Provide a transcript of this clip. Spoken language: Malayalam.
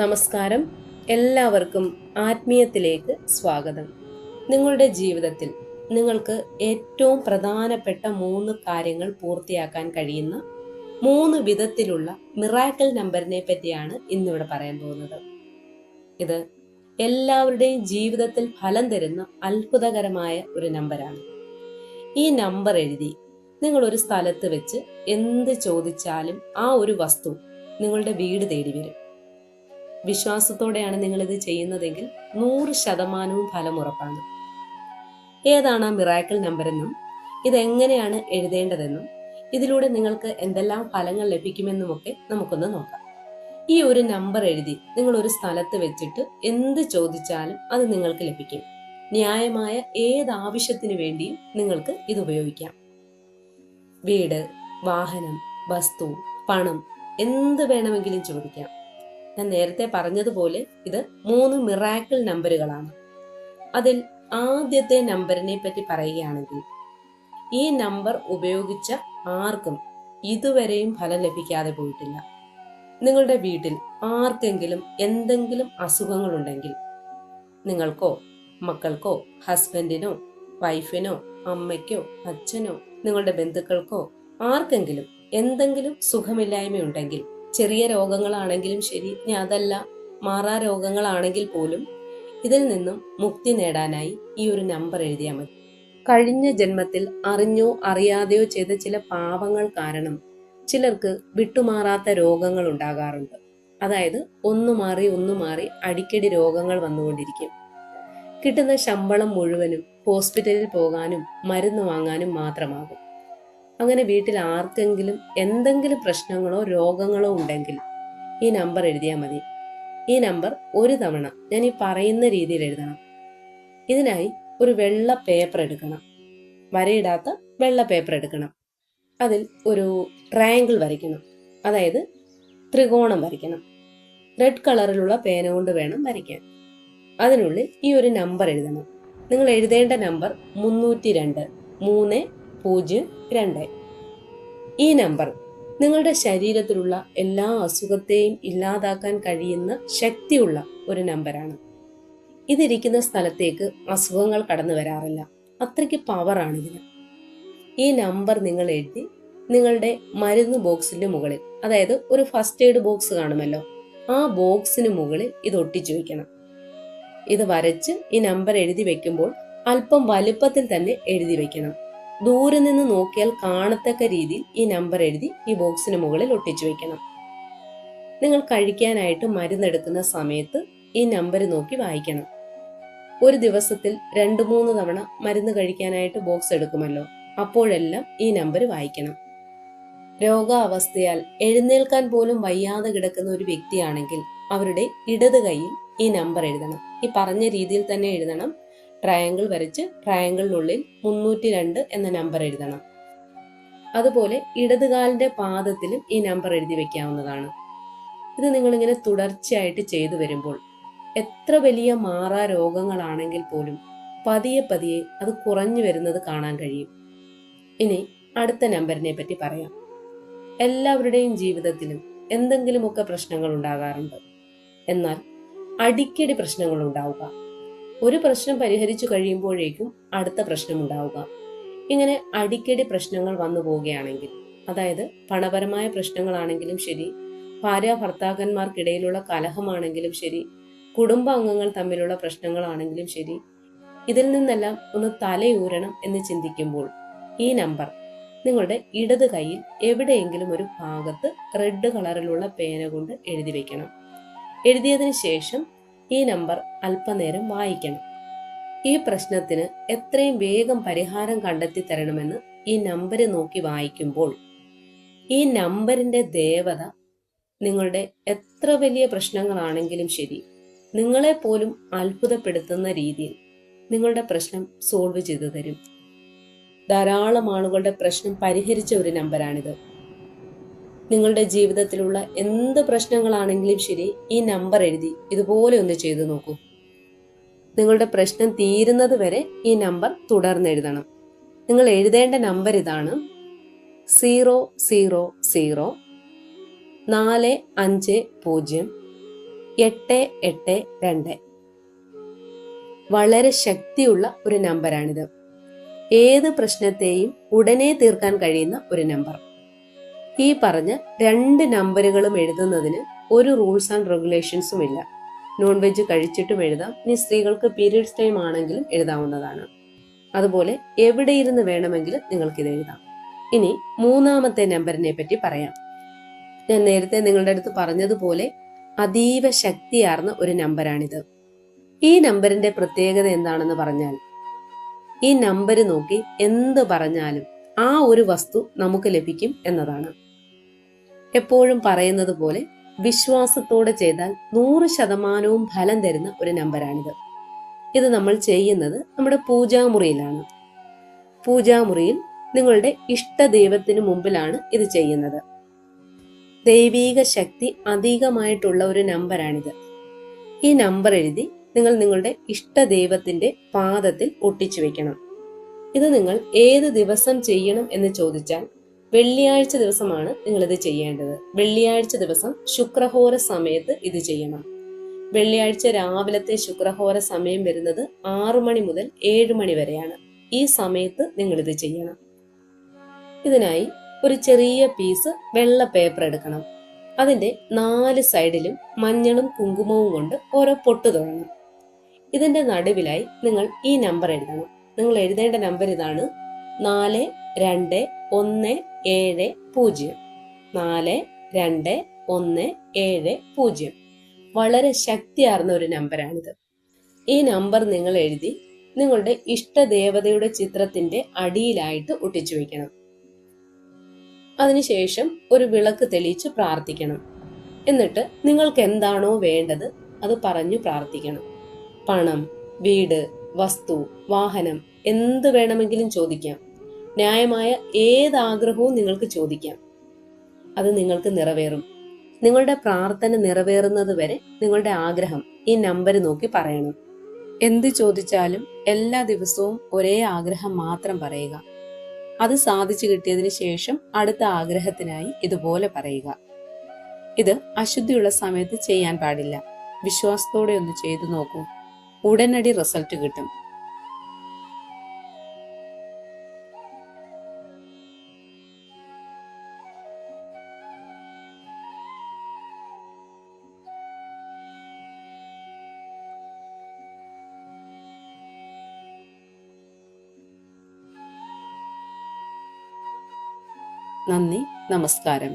നമസ്കാരം. എല്ലാവർക്കും ആത്മീയത്തിലേക്ക് സ്വാഗതം. നിങ്ങളുടെ ജീവിതത്തിൽ നിങ്ങൾക്ക് ഏറ്റവും പ്രധാനപ്പെട്ട മൂന്ന് കാര്യങ്ങൾ പൂർത്തിയാക്കാൻ കഴിയുന്ന മൂന്ന് വിധത്തിലുള്ള മിറാക്കൽ നമ്പറിനെ പറ്റിയാണ് ഇന്നിവിടെ പറയാൻ പോകുന്നത്. ഇത് എല്ലാവരുടെയും ജീവിതത്തിൽ ഫലം തരുന്ന അത്ഭുതകരമായ ഒരു നമ്പറാണ് ഈ നമ്പർ എഴുതി നിങ്ങൾ ഒരു സ്ഥലത്ത് വെച്ച് എന്ത് ചോദിച്ചാലും ആ ഒരു വസ്തു നിങ്ങളുടെ വീട് തേടി വരും. വിശ്വാസത്തോടെയാണ് നിങ്ങളിത് ചെയ്യുന്നതെങ്കിൽ നൂറ് ശതമാനവും ഫലം ഉറപ്പാണ്. ഏതാണ് മിറാക്കിൾ നമ്പർ എന്നും ഇതെങ്ങനെയാണ് എഴുതേണ്ടതെന്നും ഇതിലൂടെ നിങ്ങൾക്ക് എന്തെല്ലാം ഫലങ്ങൾ ലഭിക്കുമെന്നുമൊക്കെ നമുക്കൊന്ന് നോക്കാം. ഈ ഒരു നമ്പർ എഴുതി നിങ്ങൾ ഒരു സ്ഥലത്ത് വെച്ചിട്ട് എന്ത് ചോദിച്ചാലും അത് നിങ്ങൾക്ക് ലഭിക്കും. ന്യായമായ ഏത് ആവശ്യത്തിന് വേണ്ടിയും നിങ്ങൾക്ക് ഇത് ഉപയോഗിക്കാം. വീട് വാഹനം വസ്തു പണം എന്ത് വേണമെങ്കിലും ചോദിക്കാം. ഞാൻ നേരത്തെ പറഞ്ഞതുപോലെ ഇത് മൂന്ന് മിറാക്കിൾ നമ്പറുകളാണ് അതിൽ ആദ്യത്തെ നമ്പറിനെ പറ്റി പറയുകയാണെങ്കിൽ ഈ നമ്പർ ഉപയോഗിച്ച ആർക്കും ഇതുവരെയും ഫലം ലഭിക്കാതെ പോയിട്ടില്ല. നിങ്ങളുടെ വീട്ടിൽ ആർക്കെങ്കിലും എന്തെങ്കിലും അസുഖങ്ങളുണ്ടെങ്കിൽ നിങ്ങൾക്കോ മക്കൾക്കോ ഹസ്ബൻഡിനോ വൈഫിനോ അമ്മയ്ക്കോ അച്ഛനോ നിങ്ങളുടെ ബന്ധുക്കൾക്കോ ആർക്കെങ്കിലും എന്തെങ്കിലും സുഖമില്ലായ്മയുണ്ടെങ്കിൽ ചെറിയ രോഗങ്ങളാണെങ്കിലും ശരി. ഇനി അതല്ല മാറാ രോഗങ്ങളാണെങ്കിൽ പോലും ഇതിൽ നിന്നും മുക്തി നേടാനായി ഈ ഒരു നമ്പർ എഴുതിയാൽ മതി. കഴിഞ്ഞ ജന്മത്തിൽ അറിഞ്ഞോ അറിയാതെയോ ചെയ്ത ചില പാപങ്ങൾ കാരണം ചിലർക്ക് വിട്ടുമാറാത്ത രോഗങ്ങൾ ഉണ്ടാകാറുണ്ട്. അതായത് ഒന്നു മാറി ഒന്നു മാറി അടിക്കടി രോഗങ്ങൾ വന്നുകൊണ്ടിരിക്കും. കിട്ടുന്ന ശമ്പളം മുഴുവനും ഹോസ്പിറ്റലിൽ പോകാനും മരുന്ന് വാങ്ങാനും മാത്രമാകും. അങ്ങനെ വീട്ടിൽ ആർക്കെങ്കിലും എന്തെങ്കിലും പ്രശ്നങ്ങളോ രോഗങ്ങളോ ഉണ്ടെങ്കിൽ ഈ നമ്പർ എഴുതിയാൽ മതി. ഈ നമ്പർ ഒരു തവണ ഞാൻ ഈ പറയുന്ന രീതിയിൽ എഴുതണം. ഇതിനായി ഒരു വെള്ള പേപ്പർ എടുക്കണം. വരയിടാത്ത വെള്ള പേപ്പർ എടുക്കണം. അതിൽ ഒരു ട്രയാങ്കിൾ വരയ്ക്കണം. അതായത് ത്രികോണം വരയ്ക്കണം. റെഡ് കളറിലുള്ള പേന കൊണ്ട് വേണം വരയ്ക്കാൻ. അതിനുള്ളിൽ ഈ ഒരു നമ്പർ എഴുതണം. നിങ്ങൾ എഴുതേണ്ട നമ്പർ മുന്നൂറ്റി രണ്ട് മൂന്ന് പൂജ്യം രണ്ട്. ഈ നമ്പർ നിങ്ങളുടെ ശരീരത്തിലുള്ള എല്ലാ അസുഖത്തെയും ഇല്ലാതാക്കാൻ കഴിയുന്ന ശക്തിയുള്ള ഒരു നമ്പറാണ്. ഇതിരിക്കുന്ന സ്ഥലത്തേക്ക് അസുഖങ്ങൾ കടന്നു വരാറില്ല. അത്രയ്ക്ക് പവറാണ് ഇതിന്. ഈ നമ്പർ നിങ്ങൾ എഴുതി നിങ്ങളുടെ മരുന്ന് ബോക്സിന്റെ മുകളിൽ അതായത് ഒരു ഫസ്റ്റ് എയ്ഡ് ബോക്സ് കാണുമല്ലോ ആ ബോക്സിന് മുകളിൽ ഇത് ഒട്ടിച്ചു വെക്കണം. ഇത് വരച്ച് ഈ നമ്പർ എഴുതി വെക്കുമ്പോൾ അല്പം വലുപ്പത്തിൽ തന്നെ എഴുതി വെക്കണം. ദൂരെ നിന്ന് നോക്കിയാൽ കാണത്തക്ക രീതിയിൽ ഈ നമ്പർ എഴുതി ഈ ബോക്സിന് മുകളിൽ ഒട്ടിച്ചു വെക്കണം. നിങ്ങൾ കഴിക്കാനായിട്ട് മരുന്നെടുക്കുന്ന സമയത്ത് ഈ നമ്പർ നോക്കി വായിക്കണം. ഒരു ദിവസത്തിൽ രണ്ടു മൂന്ന് തവണ മരുന്ന് കഴിക്കാനായിട്ട് ബോക്സ് എടുക്കുമല്ലോ അപ്പോഴെല്ലാം ഈ നമ്പർ വായിക്കണം. രോഗാവസ്ഥയാൽ എഴുന്നേൽക്കാൻ പോലും വയ്യാതെ കിടക്കുന്ന ഒരു വ്യക്തിയാണെങ്കിൽ അവരുടെ ഇടത് കൈയിൽ ഈ നമ്പർ എഴുതണം. ഈ പറഞ്ഞ രീതിയിൽ തന്നെ എഴുതണം. ട്രയാങ്കിൾ വരച്ച് ട്രയാങ്കിളിനുള്ളിൽ മുന്നൂറ്റി രണ്ട് എന്ന നമ്പർ എഴുതണം. അതുപോലെ ഇടതുകാലിന്റെ പാദത്തിലും ഈ നമ്പർ എഴുതി വെക്കാവുന്നതാണ്. ഇത് നിങ്ങളിങ്ങനെ തുടർച്ചയായിട്ട് ചെയ്തു വരുമ്പോൾ എത്ര വലിയ മാറാ രോഗങ്ങളാണെങ്കിൽ പോലും പതിയെ പതിയെ അത് കുറഞ്ഞു വരുന്നത് കാണാൻ കഴിയും. ഇനി അടുത്ത നമ്പറിനെ പറ്റി പറയാം. എല്ലാവരുടെയും ജീവിതത്തിലും എന്തെങ്കിലുമൊക്കെ പ്രശ്നങ്ങൾ ഉണ്ടാകാറുണ്ട്. എന്നാൽ അടിക്കടി പ്രശ്നങ്ങൾ ഉണ്ടാവുക. ഒരു പ്രശ്നം പരിഹരിച്ചു കഴിയുമ്പോഴേക്കും അടുത്ത പ്രശ്നം ഉണ്ടാവുക ഇങ്ങനെ അടിക്കടി പ്രശ്നങ്ങൾ വന്നു പോവുകയാണെങ്കിൽ അതായത് പണപരമായ പ്രശ്നങ്ങളാണെങ്കിലും ശരി ഭാര്യ ഭർത്താക്കന്മാർക്കിടയിലുള്ള കലഹമാണെങ്കിലും ശരി കുടുംബാംഗങ്ങൾ തമ്മിലുള്ള പ്രശ്നങ്ങളാണെങ്കിലും ശരി ഇതിൽ നിന്നെല്ലാം ഒന്ന് തലയൂരണം എന്ന് ചിന്തിക്കുമ്പോൾ ഈ നമ്പർ നിങ്ങളുടെ ഇടത് കൈയിൽ എവിടെയെങ്കിലും ഒരു ഭാഗത്ത് റെഡ് കളറിലുള്ള പേന കൊണ്ട് എഴുതി വെക്കണം. എഴുതിയതിന് ശേഷം ഈ നമ്പർ അല്പനേരം വായിക്കണം. ഈ പ്രശ്നത്തിന് എത്രയും വേഗം പരിഹാരം കണ്ടെത്തി തരണമെന്ന് ഈ നമ്പർ നോക്കി വായിക്കുമ്പോൾ ഈ നമ്പറിന്റെ ദേവത നിങ്ങളുടെ എത്ര വലിയ പ്രശ്നങ്ങളാണെങ്കിലും ശരി നിങ്ങളെ പോലും അത്ഭുതപ്പെടുത്തുന്ന രീതിയിൽ നിങ്ങളുടെ പ്രശ്നം സോൾവ് ചെയ്തു തരും. ധാരാളം ആളുകളുടെ പ്രശ്നം പരിഹരിച്ച ഒരു നമ്പറാണിത് നിങ്ങളുടെ ജീവിതത്തിലുള്ള എന്ത് പ്രശ്നങ്ങളാണെങ്കിലും ശരി ഈ നമ്പർ എഴുതി ഇതുപോലെ ഒന്ന് ചെയ്തു നോക്കൂ. നിങ്ങളുടെ പ്രശ്നം തീരുന്നത് വരെ ഈ നമ്പർ തുടർന്നെഴുതണം നിങ്ങൾ എഴുതേണ്ട നമ്പർ ഇതാണ് സീറോ സീറോ സീറോ നാല് അഞ്ച് പൂജ്യം എട്ട് എട്ട് രണ്ട്. വളരെ ശക്തിയുള്ള ഒരു നമ്പറാണിത് ഏത് പ്രശ്നത്തെയും ഉടനെ തീർക്കാൻ കഴിയുന്ന ഒരു നമ്പർ ഈ പറഞ്ഞ രണ്ട് നമ്പറുകളും എഴുതുന്നതിന് ഒരു റൂൾസ് ആൻഡ് റെഗുലേഷൻസും ഇല്ല. നോൺ വെജ് കഴിച്ചിട്ടും എഴുതാം. ഇനി സ്ത്രീകൾക്ക് പീരീഡ്സ് ടൈം ആണെങ്കിലും എഴുതാവുന്നതാണ്. അതുപോലെ എവിടെ ഇരുന്ന് വേണമെങ്കിലും നിങ്ങൾക്ക് ഇത് എഴുതാം. ഇനി മൂന്നാമത്തെ നമ്പറിനെ പറ്റി പറയാം. ഞാൻ നേരത്തെ നിങ്ങളുടെ അടുത്ത് പറഞ്ഞതുപോലെ അതീവ ശക്തിയാർന്ന ഒരു നമ്പറാണിത് ഈ നമ്പറിന്റെ പ്രത്യേകത എന്താണെന്ന് പറഞ്ഞാൽ ഈ നമ്പർ നോക്കി എന്ത് പറഞ്ഞാലും ആ ഒരു വസ്തു നമുക്ക് ലഭിക്കും എന്നതാണ്. എപ്പോഴും പറയുന്നത് പോലെ വിശ്വാസത്തോടെ ചെയ്താൽ നൂറ് ശതമാനവും ഫലം തരുന്ന ഒരു നമ്പറാണിത് ഇത് നമ്മൾ ചെയ്യുന്നത് നമ്മുടെ പൂജാമുറിയിലാണ്. പൂജാമുറിയിൽ നിങ്ങളുടെ ഇഷ്ട ദൈവത്തിന് മുമ്പിലാണ് ഇത് ചെയ്യുന്നത്. ദൈവീക ശക്തി അധികമായിട്ടുള്ള ഒരു നമ്പറാണിത് ഈ നമ്പർ എഴുതി നിങ്ങൾ നിങ്ങളുടെ ഇഷ്ട ദൈവത്തിന്റെ പാദത്തിൽ ഒട്ടിച്ചു വെക്കണം. ഇത് നിങ്ങൾ ഏത് ദിവസം ചെയ്യണം എന്ന് ചോദിച്ചാൽ വെള്ളിയാഴ്ച ദിവസമാണ് നിങ്ങൾ ഇത് ചെയ്യേണ്ടത്. വെള്ളിയാഴ്ച ദിവസം ശുക്രഹോര സമയത്ത് ഇത് ചെയ്യണം. വെള്ളിയാഴ്ച രാവിലത്തെ ശുക്രഹോര സമയം വരുന്നത് ആറു മണി മുതൽ ഏഴ് മണി വരെയാണ്. ഈ സമയത്ത് നിങ്ങൾ ഇത് ചെയ്യണം. ഇതിനായി ഒരു ചെറിയ പീസ് വെള്ള പേപ്പർ എടുക്കണം. അതിന്റെ നാല് സൈഡിലും മഞ്ഞളും കുങ്കുമവും കൊണ്ട് ഓരോ പൊട്ട് തുടങ്ങും ഇതിന്റെ നടുവിലായി നിങ്ങൾ ഈ നമ്പർ എഴുതണം. നിങ്ങൾ എഴുതേണ്ട നമ്പർ ഇതാണ് നാല് രണ്ട് ഒന്ന് ഏഴ് പൂജ്യം. നാല് രണ്ട് ഒന്ന് ഏഴ് പൂജ്യം. വളരെ ശക്തിയാർന്ന ഒരു നമ്പറാണിത്. ഈ നമ്പർ നിങ്ങൾ എഴുതി നിങ്ങളുടെ ഇഷ്ടദേവതയുടെ ചിത്രത്തിന്റെ അടിയിലായിട്ട് ഒട്ടിച്ചു വയ്ക്കണം. അതിനുശേഷം ഒരു വിളക്ക് തെളിയിച്ച് പ്രാർത്ഥിക്കണം. എന്നിട്ട് നിങ്ങൾക്ക് എന്താണോ വേണ്ടത് അത് പറഞ്ഞു പ്രാർത്ഥിക്കണം. പണം വീട് വസ്തു വാഹനം എന്ത് വേണമെങ്കിലും ചോദിക്കാം. ന്യായമായ ഏതാഗ്രഹവും നിങ്ങൾക്ക് ചോദിക്കാം. അത് നിങ്ങൾക്ക് നിറവേറും. നിങ്ങളുടെ പ്രാർത്ഥന നിറവേറുന്നത് വരെ നിങ്ങളുടെ ആഗ്രഹം ഈ നമ്പർ നോക്കി പറയണം. എന്ത് ചോദിച്ചാലും എല്ലാ ദിവസവും ഒരേ ആഗ്രഹം മാത്രം പറയുക. അത് സാധിച്ചു കിട്ടിയതിന് ശേഷം അടുത്ത ആഗ്രഹത്തിനായി ഇതുപോലെ പറയുക. ഇത് അശുദ്ധിയുള്ള സമയത്ത് ചെയ്യാൻ പാടില്ല. വിശ്വാസത്തോടെ ഒന്ന് ചെയ്തു നോക്കൂ. ഉടനടി റിസൾട്ട് കിട്ടും. നന്ദി നമസ്കാരം.